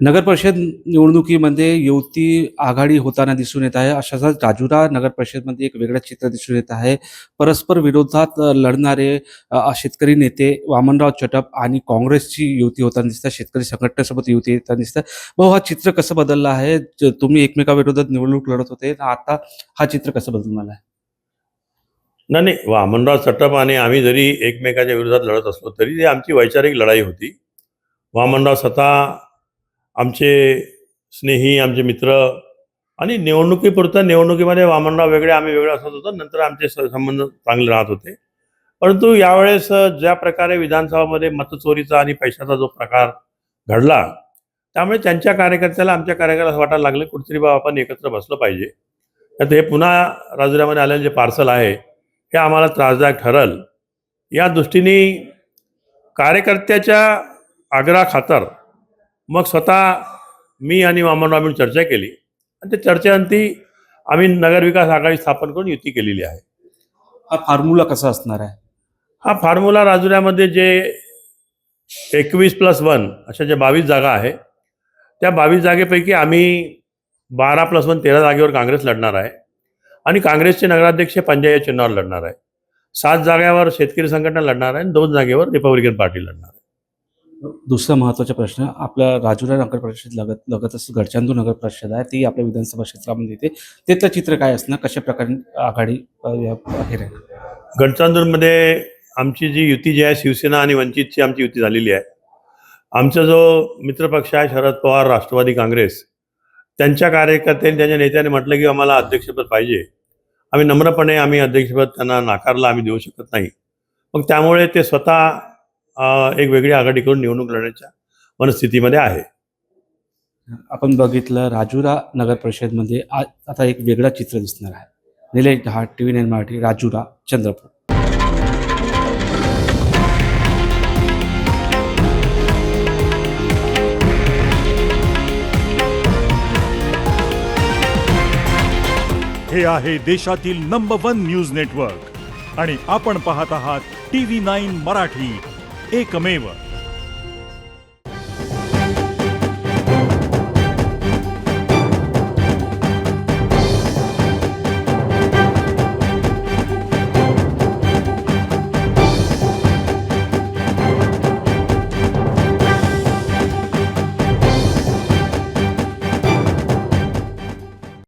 नगर परिषद निवडणुकीमध्ये युती आघाडी होताना दिसून येत आहे. अशाच राजुरा नगर परिषदमध्ये एक वेगळं चित्र दिसून येत आहे. परस्पर विरोधात लढणारे शेतकरी नेते वामनराव चटप आणि काँग्रेसची युती होताना दिसतात. शेतकरी संघटनेसोबत युती येताना दिसतात. भाऊ हा चित्र कसं बदललं आहे? ज- तुम्ही एकमेकाविरोधात निवडणूक लढत होते. आता हा चित्र कसं बदलून आलं आहे? नाही नाही. वामनराव चटप आणि आम्ही जरी एकमेकाच्या विरोधात लढत असलो तरी ती आमची वैचारिक लढाई होती. वामनराव स्वतः आमचे स्नेही आमचे मित्र आणि निवडणुकीपुरतं निवडणुकीमध्ये वामनराव वेगळे आम्ही वेगळे असत होतो. नंतर आमचे स- संबंध चांगले राहत होते. परंतु यावेळेस ज्या प्रकारे विधानसभामध्ये मतचोरीचा आणि पैशाचा जो प्रकार घडला त्यामुळे त्यांच्या कार्यकर्त्याला आमच्या कार्यकर्त्याला असं वाटायला लागलं कुठेतरी बाबा आपण एकत्र बसलं पाहिजे. तर हे पुन्हा राजुऱ्यामध्ये आलेलं जे पार्सल आहे हे आम्हाला त्रासदायक ठरल. या दृष्टीने कार्यकर्त्याच्या आग्रहाखातर मग स्वतः मी आणि वामनराव मिळून चर्चा केली. आणि त्या चर्चेअंती आम्ही नगरविकास आघाडी स्थापन करून युती केलेली आहे. हा फॉर्म्युला कसा असणार आहे? हा फॉर्म्युला राजुऱ्यामध्ये जे एकवीस प्लस वन अशा ज्या बावीस जागा आहे त्या बावीस जागेपैकी आम्ही बारा प्लस वन तेरा जागेवर काँग्रेस लढणार आहे. आणि काँग्रेसचे नगराध्यक्ष पंजा या चिन्हावर लढणार आहे. सात जागेवर शेतकरी संघटना लढणार आहे आणि दोन जागेवर रिपब्लिकन पार्टी लढणार आहे. दुसरा महत्त्वाचा प्रश्न आपल्या राजुरा नगर परिषद लगत लगतच गडचांदूर नगर परिषद आहे ती आपल्या विधानसभा क्षेत्रामध्ये येते. तिथलं चित्र काय असणार? कशा प्रकारे आघाडी अ, हे गडचांदूरमध्ये आमची जी युती जी आहे शिवसेना आणि वंचितची आमची युती झालेली आहे. आमचा जो मित्रपक्ष आहे शरद पवार राष्ट्रवादी काँग्रेस त्यांच्या कार्यकर्त्यांनी त्यांच्या नेत्याने म्हटलं की आम्हाला अध्यक्षपद पाहिजे. आम्ही नम्रपणे आम्ही अध्यक्षपद त्यांना नाकारला आम्ही देऊ शकत नाही. मग त्यामुळे ते स्वतः एक वेगळी आघाडी करून निवडणूक लढण्याच्या मनस्थितीमध्ये आहे. आपण बघितलं राजुरा नगर परिषदमध्ये आ- आता एक वेगळं चित्र दिसणार आहे. Nilesh Dahat T V nine Marathi Rajura Chandrapur. हे आहे देशातील नंबर वन न्यूज नेटवर्क आणि आपण पाहत आहात टी व्ही नाईन मराठी. एकमेव